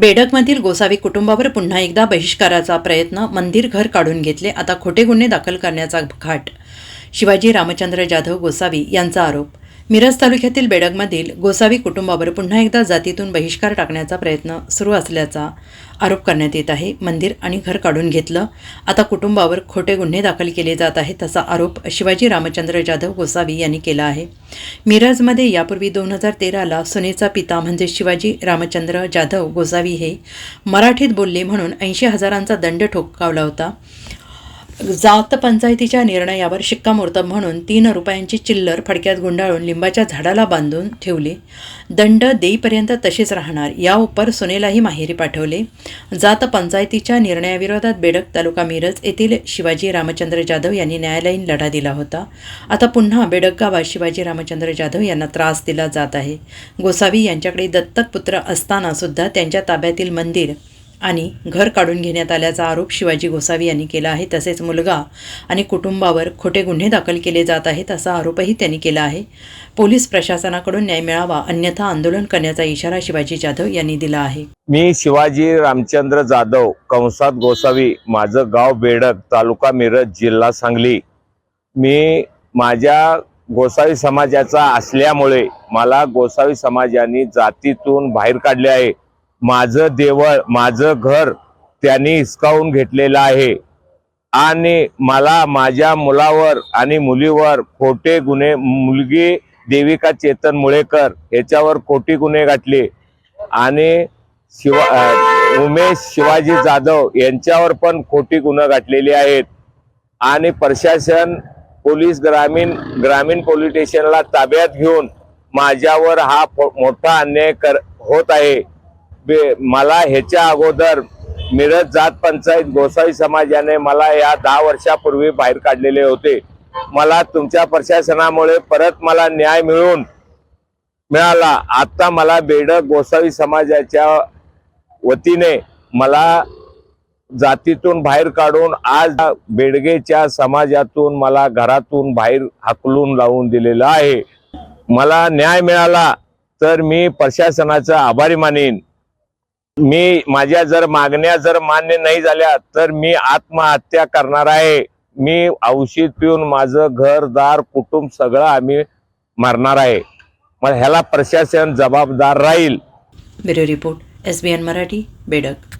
बेडकमधील गोसावी कुटुंबावर पुन्हा एकदा बहिष्काराचा प्रयत्न मंदिर घर काढून घेतले. आता खोटे गुन्हे दाखल करण्याचा घाट. शिवाजी रामचंद्र जाधव गोसावी यांचा आरोप मिरज तालुक्यातील बेडगमधील गोसावी कुटुंबावर पुन्हा एकदा जातीतून बहिष्कार टाकण्याचा प्रयत्न सुरू असल्याचा आरोप करण्यात येत आहे. मंदिर आणि घर काढून घेतलं. आता कुटुंबावर खोटे गुन्हे दाखल केले जात आहेत असा आरोप शिवाजी रामचंद्र जाधव गोसावी यांनी केला आहे. मिरजमध्ये यापूर्वी दोन हजार तेराला सुनेचा पिता म्हणजे शिवाजी रामचंद्र जाधव गोसावी हे मराठीत बोलले म्हणून ऐंशी हजारांचा दंड ठोकावला होता. जात पंचायतीच्या निर्णयावर शिक्कामोर्तब म्हणून तीन रुपयांची चिल्लर फडक्यात गुंडाळून लिंबाच्या झाडाला बांधून ठेवली. दंड देईपर्यंत तसेच राहणार या उपर सुनेलाही माहेरी पाठवले. जात पंचायतीच्या निर्णयाविरोधात बेडक तालुका मिरज येथील शिवाजी रामचंद्र जाधव यांनी न्यायालयीन लढा दिला होता. आता पुन्हा बेडक गावात शिवाजी रामचंद्र जाधव यांना त्रास दिला जात आहे. गोसावी यांच्याकडे दत्तक पुत्र असताना सुद्धा त्यांच्या ताब्यातील मंदिर आणि घर काढून घेण्यात आल्याचा आरोप शिवाजी गोसावी यांनी केला आहे. तसेच मुलगा आणि कुटुंबावर खोटे गुन्हे दाखल केले जात आहेत असा आरोपही त्यांनी केला आहे. पोलीस प्रशासनाकडून न्याय मिळावा अन्यथा आंदोलन करण्याचा इशारा शिवाजी जाधव यांनी दिला आहे. मी शिवाजी रामचंद्र जाधव कंसात गोसावी माझं गाव बेडक तालुका मिरज जिल्हा सांगली. मी माझ्या गोसावी समाजाचा असल्यामुळे मला गोसावी समाजाने जातीतून बाहेर काढले आहे. माझं देवळ माझं घर त्यांनी हिसकावून घेतलेलं आहे. आणि मला माझ्या मुलावर आणि मुलीवर खोटे गुन्हे मुलगी देविका चेतन मुळेकर याच्यावर खोटी गुन्हे गाठले आणि शिवा उमेश शिवाजी जाधव यांच्यावर पण खोटी गुन्हे गाठलेले आहेत. आणि प्रशासन पोलीस ग्रामीण ग्रामीण पोलीस स्टेशनला ताब्यात घेऊन माझ्यावर हा मोठा अन्याय कर होत आहे. मला ह्याच्या अगोदर मिरज जात पंचायत गोसावी समाजाने मला या दहा वर्षापूर्वी बाहेर काढलेले होते. मला तुमच्या प्रशासनामुळे परत मला न्याय मिळून मिळाला. आता मला बेडक गोसावी समाजाच्या वतीने मला जातीतून बाहेर काढून आज बेडगेच्या समाजातून मला घरातून बाहेर हाकलून लावून दिलेलं आहे. मला न्याय मिळाला तर मी प्रशासनाचा आभारी मानेन. मी माझ्या जर मागण्या जर मान्य नाही झाल्या तर मी आत्महत्या करणार आहे. मी औषध पिऊन माझं घरदार कुटुंब सगळं आम्ही मारणार आहे. मग ह्याला प्रशासन जबाबदार राहील. Bureau report S B N Marathi बेडक.